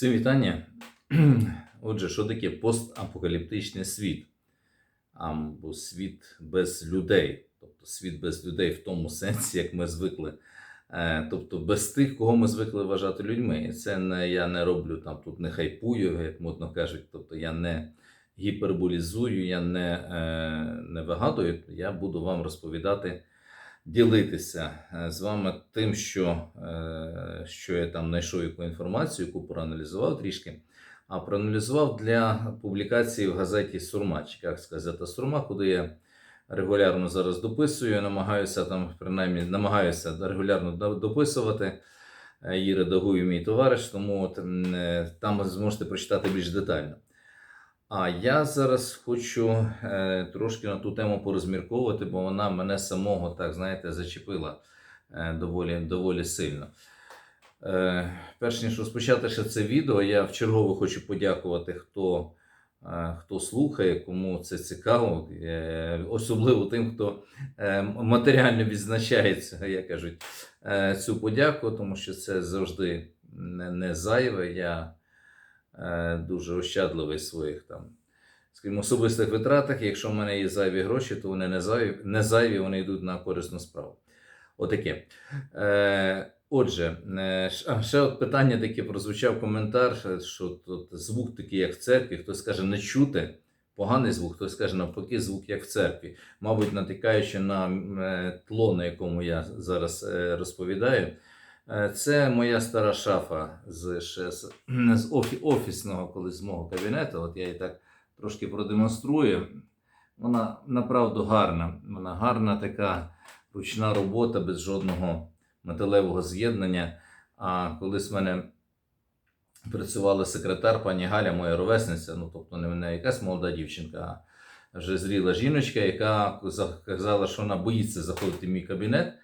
Всім вітання. Отже, що таке постапокаліптичний світ? Або світ без людей. Тобто світ без людей в тому сенсі, як ми звикли. Е, Тобто без тих, кого ми звикли вважати людьми. І це не я не роблю там тут не хайпую, як модно кажуть. Тобто я не гіперболізую, я не, е, не вигадую. Я буду вам розповідати, ділитися е, з вами тим, що, е, що я там знайшов яку інформацію, яку проаналізував трішки. А проаналізував для публікації в газеті Сурмач, як сказати, Сурма, куди я регулярно зараз дописую, намагаюся там, принаймні, намагаюся регулярно дописувати. Е, Її редагує мій товариш, тому от, е, там зможете прочитати більш детально. А я зараз хочу е, трошки на ту тему порозмірковувати, бо вона мене самого, так знаєте, зачепила е, доволі, доволі сильно. Е, перш ніж розпочати ще це відео, я вчергово хочу подякувати, хто, е, хто слухає, кому це цікаво, е, особливо тим, хто е, матеріально відзначається, як кажуть, е, цю подяку, тому що це завжди не, не зайве. Я дуже ощадливий в своїх там. Скажімо, особистих витратах, якщо в мене є зайві гроші, то вони не зайві, не зайві вони йдуть на корисну справу. Отаке. Е, отже, е, ще от питання таке прозвучав коментар, що тут звук такий, як в церкві. Хтось каже, не чути, поганий звук, хтось каже, навпаки, звук як в церкві. Мабуть, натикаючи на е, тло, на якому я зараз е, розповідаю. Е, Це моя стара шафа з, з, з офі, офісного колись з мого кабінету. От я її так трошки продемонструю. Вона направду гарна. Вона гарна така ручна робота без жодного металевого з'єднання. А колись в мене працювала секретар пані Галя, моя ровесниця, ну тобто не не якась молода дівчинка, а вже зріла жіночка, яка сказала, що вона боїться заходити в мій кабінет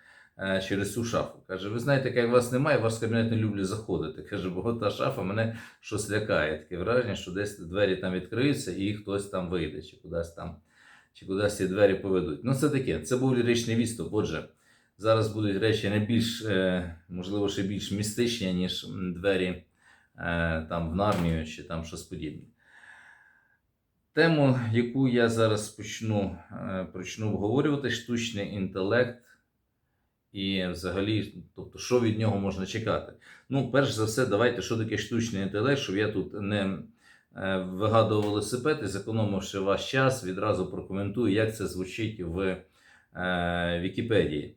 через цю шафу. Каже: ви знаєте, як вас немає, в ваш кабінет не люблю заходити. Каже, бо та шафа мене щось лякає. Таке враження, що десь двері там відкриються і хтось там вийде, чи кудись там, чи кудись ці двері поведуть. Ну, це таке. Це був ліричний відступ. Отже, зараз будуть речі не більш, е, можливо, ще більш містичні, ніж двері е, там в Нарнію чи там щось подібне. Тему, яку я зараз почну, е, почну обговорювати, штучний інтелект і взагалі, тобто, що від нього можна чекати. Ну, перш за все, давайте, що таке штучний інтелект, щоб я тут не е, вигадував велосипед і зекономивши ваш час, відразу прокоментую, як це звучить в е, Вікіпедії.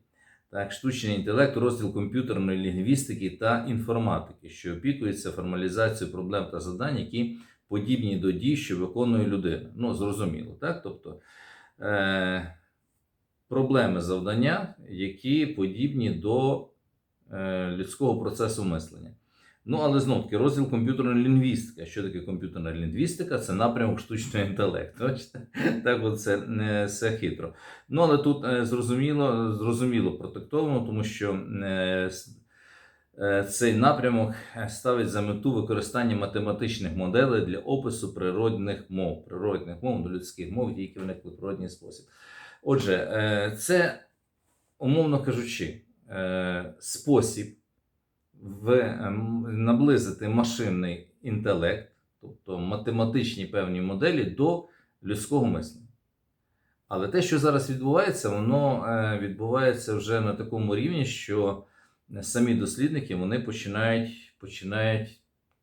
Так, штучний інтелект, розділ комп'ютерної лінгвістики та інформатики, що опікується формалізацією проблем та завдань, які подібні до дій, що виконує людина. Ну, зрозуміло, так? Тобто е, проблеми завдання, які подібні до е, людського процесу мислення. Ну, але знов таки, розділ комп'ютерної лінгвістики. Що таке комп'ютерна лінгвістика? Це напрямок штучного інтелекту. Так, от це не все хитро. Ну, але тут е, зрозуміло, зрозуміло протектовано, тому що е, е, цей напрямок е, ставить за мету використання математичних моделей для опису природних мов, природних мов до людських мов, які виникли в природній спосіб. Отже, е, це, умовно кажучи, е, спосіб в, ем, наблизити машинний інтелект, тобто математичні певні моделі до людського мислення. Але те, що зараз відбувається, воно е, відбувається вже на такому рівні, що самі дослідники вони починають, починають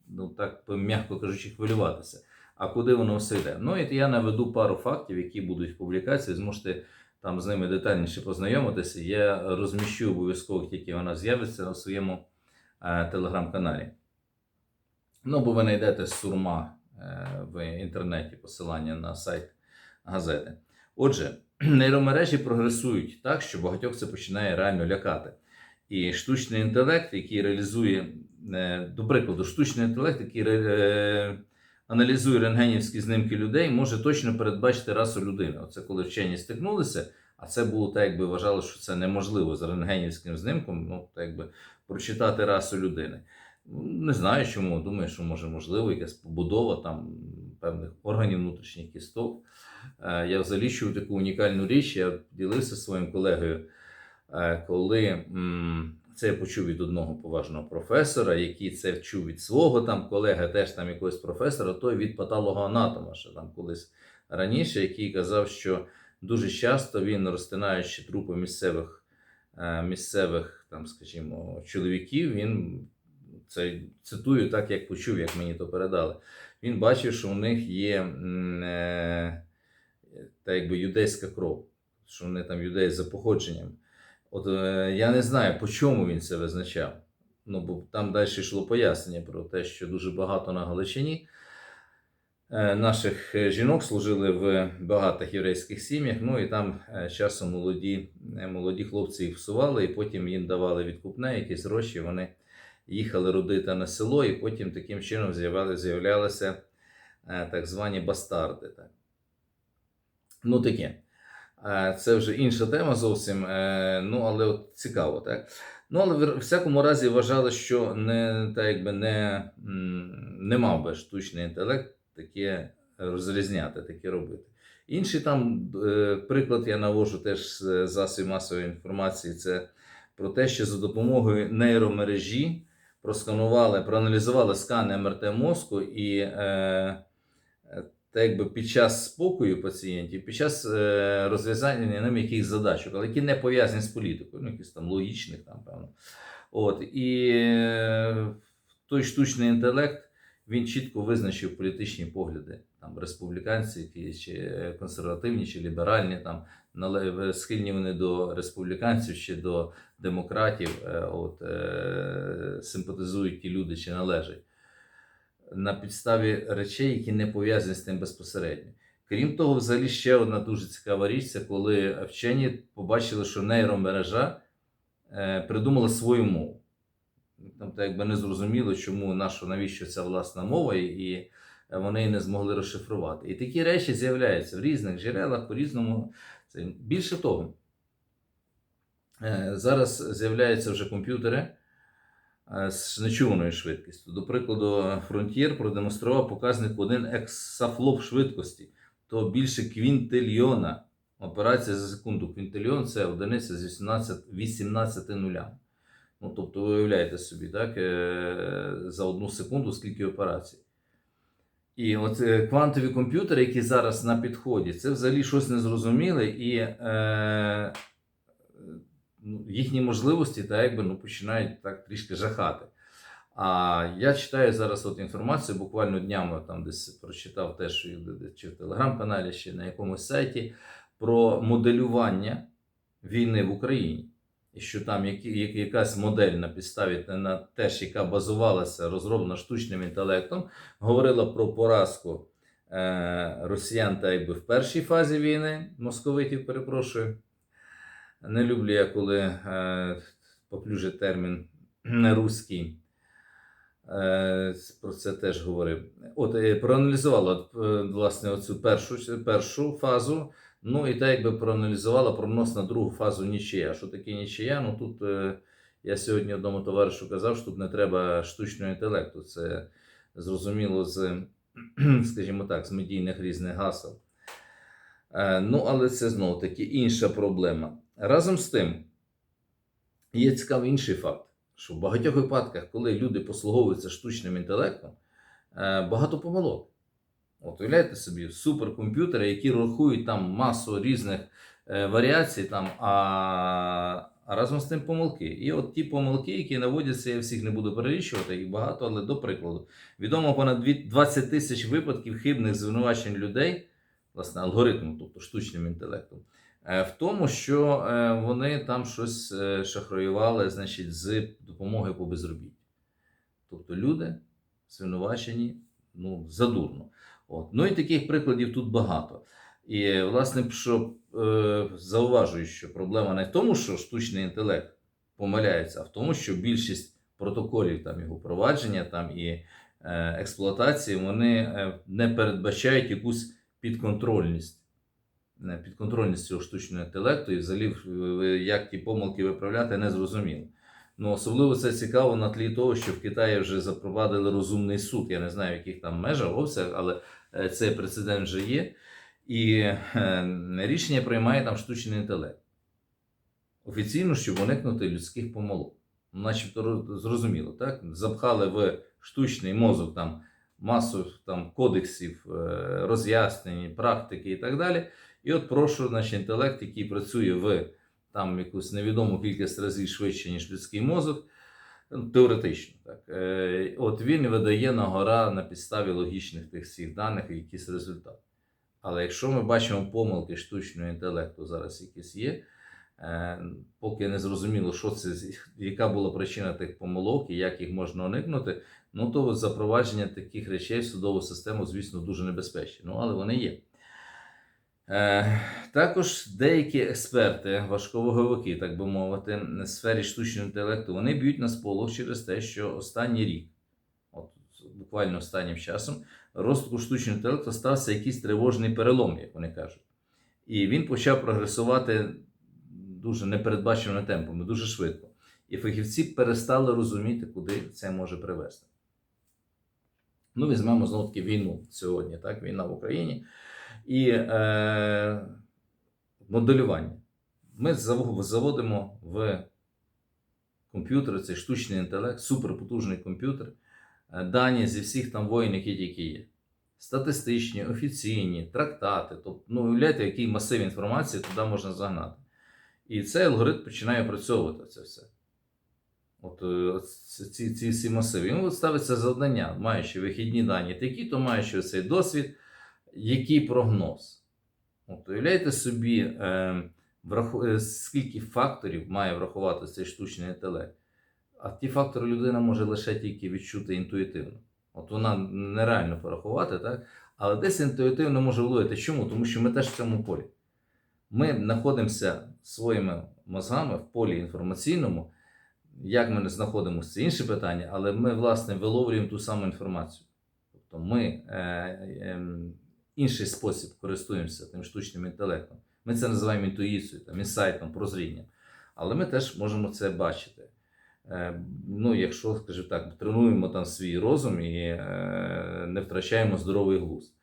ну так м'яко кажучи, хвилюватися. А куди воно все йде? Ну і я наведу пару фактів, які будуть в публікації. Зможете там з ними детальніше познайомитися. Я розміщу обов'язково, тільки вона з'явиться на своєму е, телеграм-каналі. Ну, бо ви знайдете сурма е, в інтернеті посилання на сайт газети. Отже, нейромережі прогресують так, що багатьох це починає реально лякати. І штучний інтелект, який реалізує, е, до прикладу, штучний інтелект, який ре- е, аналізує рентгенівські знімки людей, може точно передбачити расу людини. Оце коли вчені стикнулися, а це було так, якби вважали, що це неможливо з рентгенівським знимком, ну, так якби прочитати расу людини. Не знаю чому. Думаю, що може можливо якась побудова там певних органів внутрішніх кісток. Е, Я взагалі чув таку унікальну річ. Я ділився своїм колегою, е, коли Це я почув від одного поважного професора, який це чув від свого там колеги, теж там якогось професора, той від патологоанатома, ще там колись раніше, який казав, що дуже часто він, розтинаючи трупи місцевих, е, місцевих там, скажімо, чоловіків, він це цитую так, як почув, як мені то передали. Він бачив, що у них є е, та якби юдейська кров, що вони там юдеї за походженням. От е, я не знаю, по чому він це визначав. Ну, бо там далі йшло пояснення про те, що дуже багато на Галичині е, наших е, жінок служили в багатих єврейських сім'ях. Ну і там часом молоді, молоді хлопці їх всували, і потім їм давали відкупне, якісь гроші. Вони їхали родити на село, і потім таким чином з'являлися так звані бастарди. Ну таке. Е, Це вже інша тема зовсім. е, Ну, але от цікаво, так? Ну, але в всякому разі вважали, що не, так якби не, не мав би штучний інтелект таке розрізняти, таке робити. Інший там е, приклад я навожу теж з засобів масової інформації. Це про те, що за допомогою нейромережі просканували, проаналізували скани МРТ мозку і та якби під час спокою пацієнтів, під час е, розв'язання ним якихось задачок, але які не пов'язані з політикою, ну якісь там логічних, там, певно. От, і е, той штучний інтелект він чітко визначив політичні погляди. Там республіканці, чи консервативні, чи ліберальні, там схильні вони до республіканців чи до демократів, е, от, е, симпатизують ті люди чи належать на підставі речей, які не пов'язані з тим безпосередньо. Крім того, взагалі ще одна дуже цікава річ, це коли вчені побачили, що нейромережа е, придумала свою мову. Там так якби не зрозуміло, чому нащо, навіщо ця власна мова, і, вони її не змогли розшифрувати. І такі речі з'являються в різних джерелах по-різному. Більше того, е, зараз з'являються вже комп'ютери з нечуваною швидкістю. До прикладу, Frontier продемонстрував показник 1 ексафлоп швидкості, то більше квінтильйона операцій за секунду. Квінтильйон це одиниця з 18, 18 нулями. Ну, тобто, ви уявляєте собі, так, е, за одну секунду скільки операцій. І от е, квантові комп'ютери, які зараз на підході, це взагалі щось незрозуміле, і е, їхні можливості так, якби, ну, починають так трішки жахати. А я читаю зараз от інформацію, буквально днями там десь прочитав теж чи в телеграм-каналі, чи на якомусь сайті про моделювання війни в Україні. І що там які, якась модель на підставі на теж, яка базувалася, розроблена штучним інтелектом, говорила про поразку е, росіян та якби в першій фазі війни, московитів, перепрошую. Не люблю я, коли е, поплюжить термін руський. Е, про це теж говорив. От е, проаналізувала власне оцю першу, першу фазу. Ну і так якби проаналізувала прогноз на другу фазу нічия. Що таке нічия? Ну тут я сьогодні одному товаришу казав, що тут не треба штучного інтелекту. Це зрозуміло з, скажімо так, з медійних різних гасел. Ну, але це знову таки інша проблема. Разом з тим, є цікавий інший факт, що в багатьох випадках, коли люди послуговуються штучним інтелектом, е, багато помилок. От уявляєте собі, суперкомп'ютери, які рахують там масу різних е, варіацій, там, а, а разом з тим помилки. І от ті помилки, які наводяться, я всіх не буду перелічувати, їх багато, але до прикладу, відомо понад 20 тисяч випадків хибних звинувачень людей, власне, алгоритмом, тобто штучним інтелектом, в тому, що е, вони там щось е, шахраювали, значить, з допомогою по безробіттю. Тобто люди звинувачені ну, задурно. От. Ну і таких прикладів тут багато. І, власне, що е, зауважую, що проблема не в тому, що штучний інтелект помиляється, а в тому, що більшість протоколів там, його провадження там, і е, експлуатації вони е, не передбачають якусь підконтрольність. Підконтрольність цього штучного інтелекту, і взагалі як ті помилки виправляти, не зрозуміло. Ну, особливо це цікаво на тлі того, що в Китаї вже запровадили розумний суд. Я не знаю, в яких там межах, обсяг, але е, цей прецедент вже є. І е, рішення приймає там штучний інтелект. Офіційно, щоб уникнути людських помилок. начебто зрозуміло, так? Запхали в штучний мозок там масу там, кодексів, е, роз'яснень, практики і так далі. І от прошу наш інтелект, який працює в там якусь невідому кількість разів швидше, ніж людський мозок, ну, теоретично. Так. Е, От він видає на гора на підставі логічних тих всіх даних якийсь результат. Але якщо ми бачимо помилки штучного інтелекту зараз якісь є, е, поки не зрозуміло, що це, яка була причина тих помилок і як їх можна уникнути, ну то запровадження таких речей в судову систему, звісно, дуже небезпечне. Ну, але вони є. Е, також деякі експерти, важковаговики, так би мовити, в сфері штучного інтелекту, вони б'ють на сполох через те, що останній рік, от буквально останнім часом, розвитку штучного інтелекту стався якийсь тривожний перелом, як вони кажуть. І він почав прогресувати дуже непередбаченими темпами, дуже швидко. І фахівці перестали розуміти, куди це може привести. Ну, візьмемо знову таки війну сьогодні, так, війна в Україні і е, моделювання. Ми заводимо в комп'ютер, цей штучний інтелект, суперпотужний комп'ютер, е, дані зі всіх там воїн, які є. Статистичні, офіційні, трактати. Тобто, ну, уявляєте, який масив інформації туди можна загнати. І цей алгоритм починає опрацьовувати це все. От, е, от ці, ці всі масиви. Йому ставиться завдання, маючи вихідні дані такі, то маючи цей досвід, який прогноз. От, уявляєте собі, е, враху... скільки факторів має врахувати цей штучний інтелект. А ті фактори людина може лише тільки відчути інтуїтивно. От вона нереально порахувати, так? але десь інтуїтивно може вловити. Чому? Тому що ми теж в цьому полі. Ми знаходимося своїми мозгами в полі інформаційному. Як ми не знаходимося, це інше питання, але ми, власне, виловлюємо ту саму інформацію. Тобто ми е, е, інший спосіб користуємося тим штучним інтелектом. Ми це називаємо інтуїцією, там, інсайтом, прозрінням. Але ми теж можемо це бачити. Е, ну, якщо, скажімо так, тренуємо там свій розум і е, не втрачаємо здоровий глузд.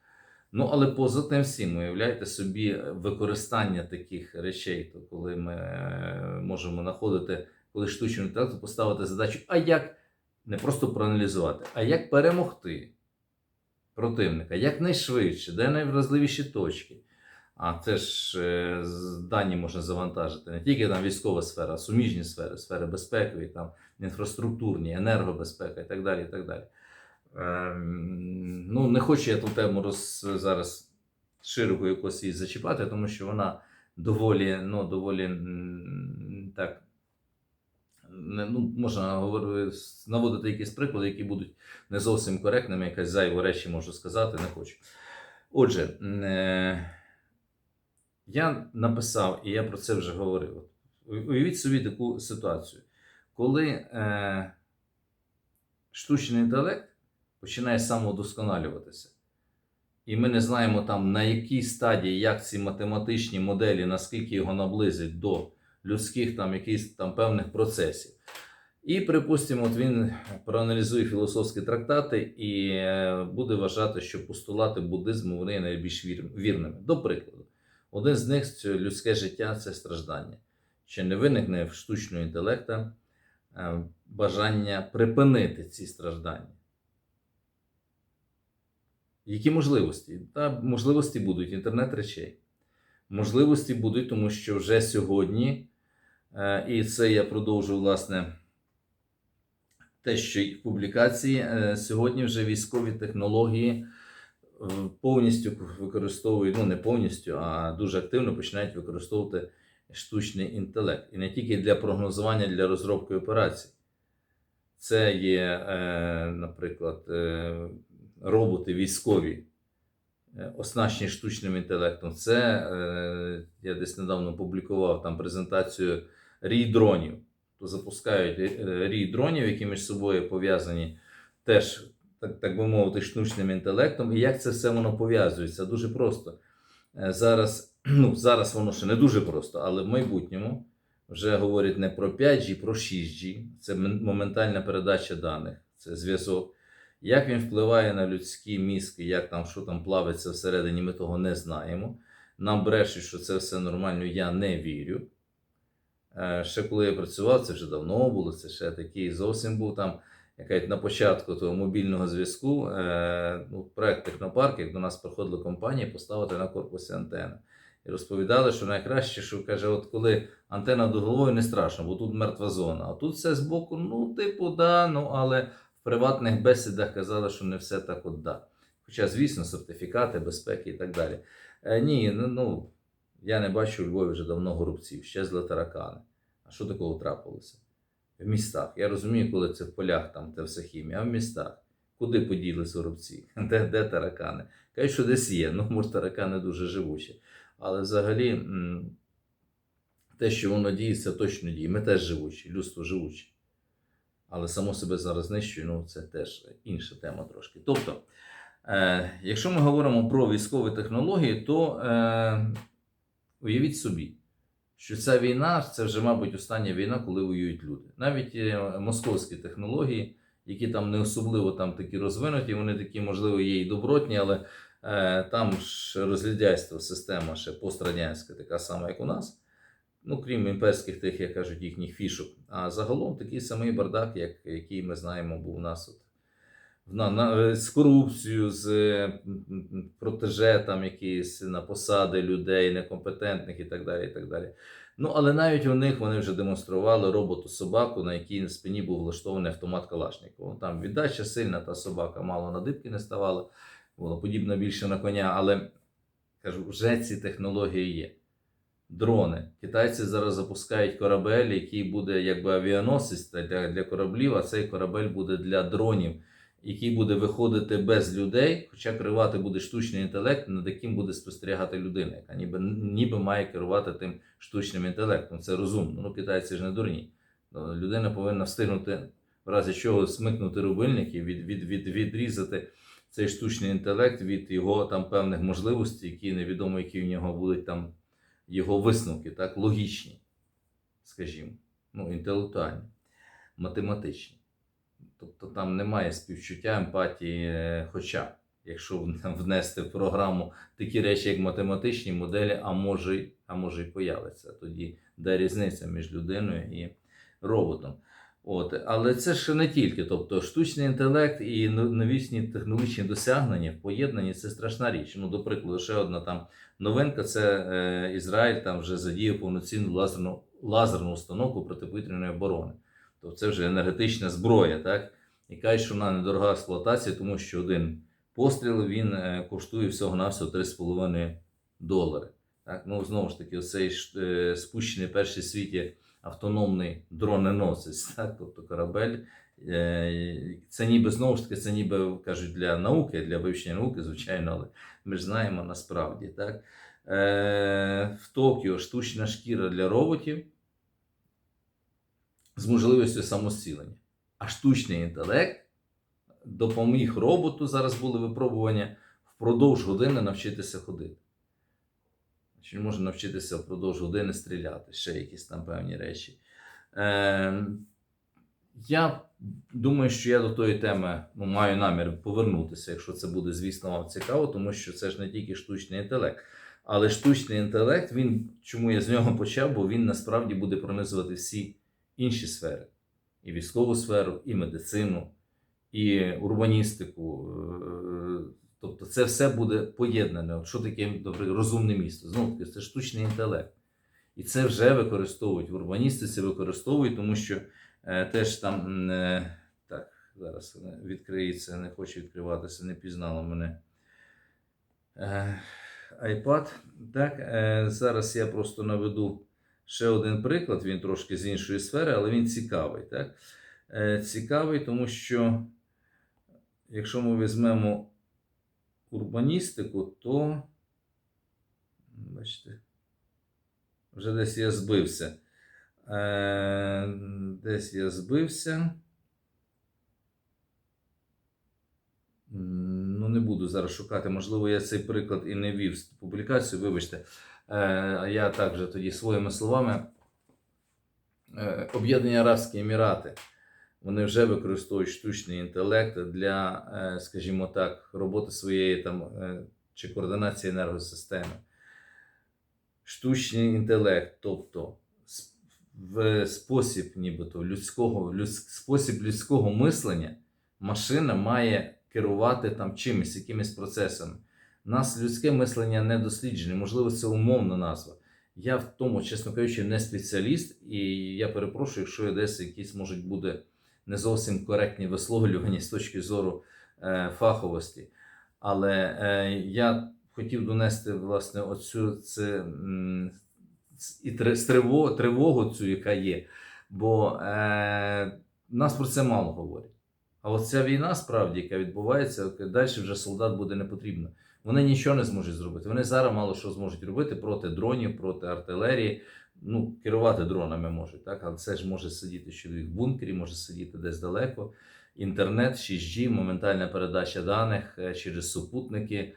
Ну, але поза тим всім, уявляєте собі використання таких речей, то коли ми е, можемо знаходити, коли штучному інтелекту поставити задачу, а як не просто проаналізувати, а як перемогти противника, якнайшвидше, де найвразливіші точки. А це ж е, дані можна завантажити не тільки там військова сфера, а суміжні сфери, сфери безпекові, там інфраструктурні, енергобезпека і так далі. І так далі. Ем, ну, не хочу я ту тему роз, зараз широко якось її зачіпати, тому що вона доволі, ну, доволі так. Ну, можна наводити якісь приклади, які будуть не зовсім коректними, якась зайву речі можу сказати, не хочу. Отже, е, я написав, і я про це вже говорив. Уявіть собі таку ситуацію, коли е, штучний інтелект починає самовдосконалюватися. І ми не знаємо там на якій стадії, як ці математичні моделі, наскільки його наблизить до людських там якихось там певних процесів. І, припустимо, от він проаналізує філософські трактати і е, буде вважати, що постулати буддизму вони найбільш вірними. До прикладу, один з них людське життя це страждання. Чи не виникне в штучного інтелекта е, бажання припинити ці страждання? Які можливості? Та можливості будуть інтернет речей. Можливості будуть, тому що вже сьогодні, і це я продовжую, власне, те, що в публікації, е, сьогодні вже військові технології е, повністю використовують, ну не повністю, а дуже активно починають використовувати штучний інтелект. І не тільки для прогнозування, для розробки операцій. Це є, е, наприклад, е, роботи військові, е, оснащені штучним інтелектом. Це е, я десь недавно публікував там презентацію рій дронів. То запускають е, рій дронів, які між собою пов'язані теж, так, так би мовити, штучним інтелектом. І як це все воно пов'язується? Дуже просто. Е, Зараз, ну, зараз воно ще не дуже просто, але в майбутньому вже говорять не про 5G, про 6G. Це моментальна передача даних, це зв'язок. Як він впливає на людські мізки, як там, що там плавиться всередині, ми того не знаємо. Нам брешуть, що це все нормально, я не вірю. Е, Ще коли я працював, це вже давно було, це ще такий зовсім був там, як на початку того мобільного зв'язку. е, Ну, проект Технопарк, як до нас приходила компанія, поставити на корпусі антени. І розповідали, що найкраще, що каже, от коли антенна до головою не страшно, бо тут мертва зона. А тут все збоку, ну, типу, да, ну але в приватних бесідах казали, що не все так от да. Хоча, звісно, сертифікати, безпеки і так далі. Е, ні, ну, ну я не бачу у Львові вже давно горобців, щезли таракани. А що такого трапилося? В містах. Я розумію, коли це в полях там те все хімія, а в містах. Куди поділись горобці? Де, де таракани? Кажуть, що десь є. Ну, може, таракани дуже живучі. Але взагалі, те, що воно діється, точно діє. Ми теж живучі, людство живуче. Але само себе зараз знищує, ну це теж інша тема трошки. Тобто, е, якщо ми говоримо про військові технології, то е, уявіть собі, що ця війна це вже, мабуть, остання війна, коли воюють люди. Навіть е, московські технології, які там не особливо там такі розвинуті, вони такі, можливо, є і добротні, але е, там ж розглядяйство система ще пострадянська, така сама, як у нас. Ну, крім імперських тих, як кажуть, їхніх фішок. А загалом такий самий бардак, як, який ми знаємо, був у нас от, на, на, з корупцією, з е, протеже там якісь на посади людей некомпетентних і так далі. і так далі. Ну, але навіть у них вони вже демонстрували роботу собаку, на якій на спині був влаштований автомат Калашникова. Там віддача сильна, та собака мало на дибки не ставала, була подібна більше на коня, але кажу, вже ці технології є. Дрони. Китайці зараз запускають корабель, який буде якби авіаносець для, для кораблів, а цей корабель буде для дронів, який буде виходити без людей, хоча керувати буде штучний інтелект, над яким буде спостерігати людина, яка ніби, ніби має керувати тим штучним інтелектом. Це розумно. Ну, китайці ж не дурні. Ну, Людина повинна встигнути, в разі чого смикнути рубильник і від, від, від, відрізати цей штучний інтелект від його там певних можливостей, які невідомо, які в нього будуть там його висновки, так, логічні, скажімо, ну, інтелектуальні, математичні. Тобто там немає співчуття, емпатії, е, хоча, якщо внести в програму такі речі, як математичні моделі, а може, а може й появиться. Тоді де різниця між людиною і роботом. От. Але це ж не тільки. Тобто штучний інтелект і но- новітні технологічні досягнення в поєднанні це страшна річ. Ну, до прикладу, ще одна там новинка це е, Ізраїль там вже задіяв повноцінну лазерну, лазерну установку протиповітряної оборони. Тобто це вже енергетична зброя, так? І кажуть, що вона недорога експлуатація, тому що один постріл він е, коштує всього-навсього 3,5 долари. Так? Ну, знову ж таки, цей спущений перший світі автономний дроненосець, так? тобто корабель. Е, Це ніби знову ж таки, це ніби кажуть для науки, для вивчення науки, звичайно, але ми ж знаємо насправді. Так? Е, В Токіо штучна шкіра для роботів з можливістю самозцілення. А штучний інтелект допоміг роботу, зараз були випробування, впродовж години навчитися ходити. Чи може навчитися впродовж години стріляти, ще якісь там певні речі. Е, я думаю, що я до тої теми ну, маю намір повернутися, якщо це буде, звісно, вам цікаво, тому що це ж не тільки штучний інтелект. Але штучний інтелект, він, чому я з нього почав, бо він насправді буде пронизувати всі інші сфери: і військову сферу, і медицину, і урбаністику. Е, Тобто це все буде поєднане. От що таке наприклад, розумне місто? Знову таки, це штучний інтелект. І це вже використовують в урбаністиці, використовують, тому що е, теж там е, так, зараз відкриється, не хоче відкриватися, не пізнало мене. Е, iPad. Так, е, зараз я просто наведу ще один приклад, він трошки з іншої сфери, але він цікавий. Так? Е, цікавий, тому що якщо ми візьмемо урбаністику, то бачите, вже десь я збився. Е, десь я збився. Ну, не буду зараз шукати. Можливо, я цей приклад і не вів публікацію, вибачте. Е, я також тоді своїми словами. Е, Об'єднані Арабські Емірати. Вони вже використовують штучний інтелект для, е, скажімо так, роботи своєї там чи координації енергосистеми. Штучний інтелект, тобто в спосіб, нібито людського, людсь, спосіб людського мислення машина має керувати там чимось, якимись процесами. Нас людське мислення не досліджене, можливо, це умовна назва. Я в тому, чесно кажучи, не спеціаліст, і я перепрошую, якщо десь якісь можуть бути не зовсім коректні висловлювання з точки зору е, фаховості. Але е, я хотів донести власне оцю це, і тре- з триво, тривогу цю, яка є. Бо е, нас про це мало говорять. А от ця війна, справді, яка відбувається, далі вже солдат буде не потрібно. Вони нічого не зможуть зробити. Вони зараз мало що зможуть робити проти дронів, проти артилерії. Ну, керувати дронами можуть, так? але це ж може сидіти чоловік в бункері, може сидіти десь далеко. Інтернет, 6G, моментальна передача даних е, через супутники, е,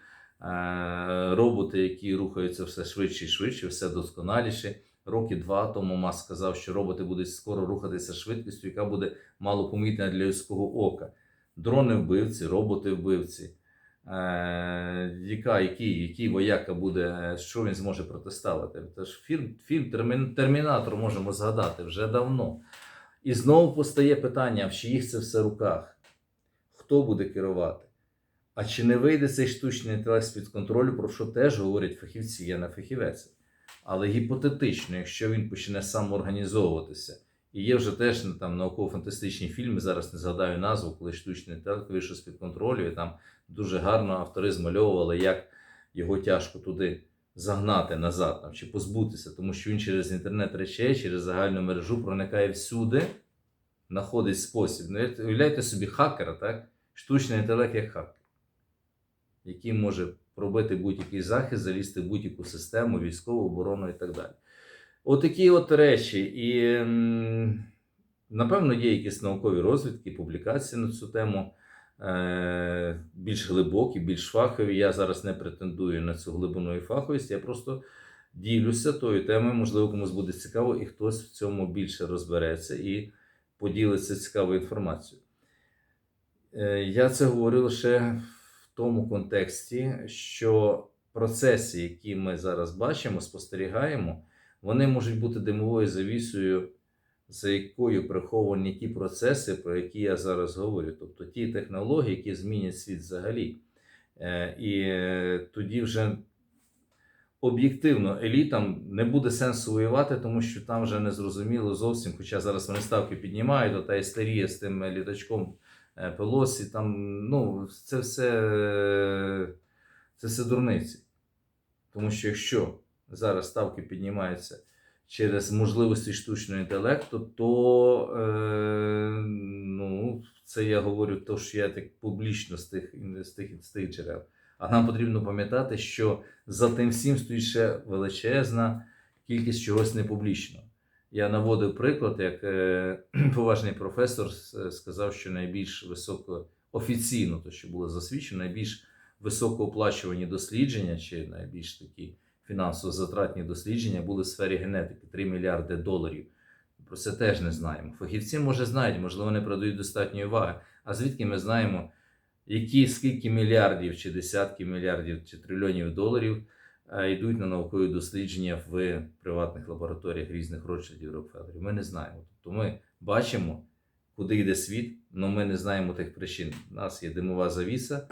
роботи, які рухаються все швидше і швидше, все досконаліше. Роки два тому Маск сказав, що роботи будуть скоро рухатися швидкістю, яка буде малопомітна для людського ока. Дрони вбивці, роботи вбивці. Е, яка, який, який вояка буде, е, що він зможе протиставити? Тож фільм, фільм Термінатор можемо згадати вже давно. І знову постає питання, в чиїх це все руках? Хто буде керувати? А чи не вийде цей штучний інтелект з-під контролю, про що теж говорять фахівці, я не фахівець. Але гіпотетично, якщо він почне самоорганізовуватися, і є вже теж ну, там науково-фантастичні фільми, зараз не згадаю назву, коли штучний інтелект вийшов з-під контролю, і там дуже гарно автори змальовували, як його тяжко туди загнати назад там, чи позбутися, тому що він через інтернет речей, через загальну мережу проникає всюди, знаходить спосіб. Ну, уявляйте собі хакера, так? штучний інтелект як хакер, який може пробити будь-який захист, залізти в будь-яку систему, військову, оборону і так далі. Отакі от речі. І напевно є якісь наукові розвідки, публікації на цю тему. е, Більш глибокі, більш фахові. Я зараз не претендую на цю глибину і фаховість. Я просто ділюся тою темою, можливо, комусь буде цікаво, і хтось в цьому більше розбереться і поділиться цікавою інформацією. Е, Я це говорю лише в тому контексті, що процеси, які ми зараз бачимо, спостерігаємо, вони можуть бути димовою завісою, за якою приховані ті процеси, про які я зараз говорю, тобто ті технології, які змінять світ взагалі. Е, І е, тоді вже об'єктивно елітам не буде сенсу воювати, тому що там вже не зрозуміло зовсім. Хоча зараз вони ставки піднімають, то та істерія з тим літачком е, Пелосі, там ну, це все, це все дурниці. Тому що якщо зараз ставки піднімаються через можливості штучного інтелекту, то е, ну, це я говорю, то що я так публічно з тих, з тих, з тих джерел. А нам потрібно пам'ятати, що за тим всім стоїть ще величезна кількість чогось непублічного. Я наводив приклад, як е, поважний професор сказав, що найбільш високо офіційно, то що було засвідчено, найбільш високооплачувані дослідження чи найбільш такі фінансово затратні дослідження були в сфері генетики 3 мільярди доларів. Про це теж не знаємо. Фахівці, може, знають, можливо, вони продають достатньої уваги. А звідки ми знаємо, які скільки мільярдів, чи десятки мільярдів, чи трильйонів доларів е, йдуть на наукові дослідження в приватних лабораторіях різних Ротшильдів, Рокфеллерів? Ми не знаємо. Тобто ми бачимо, куди йде світ, але ми не знаємо тих причин. У нас є димова завіса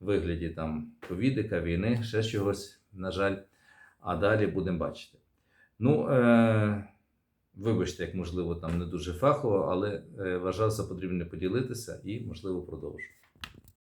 в вигляді там ковідика, війни, ще чогось, на жаль. А далі будемо бачити. Ну, е, вибачте, як можливо, там не дуже фахово, але е, вважав за потрібне поділитися і, можливо, продовжу.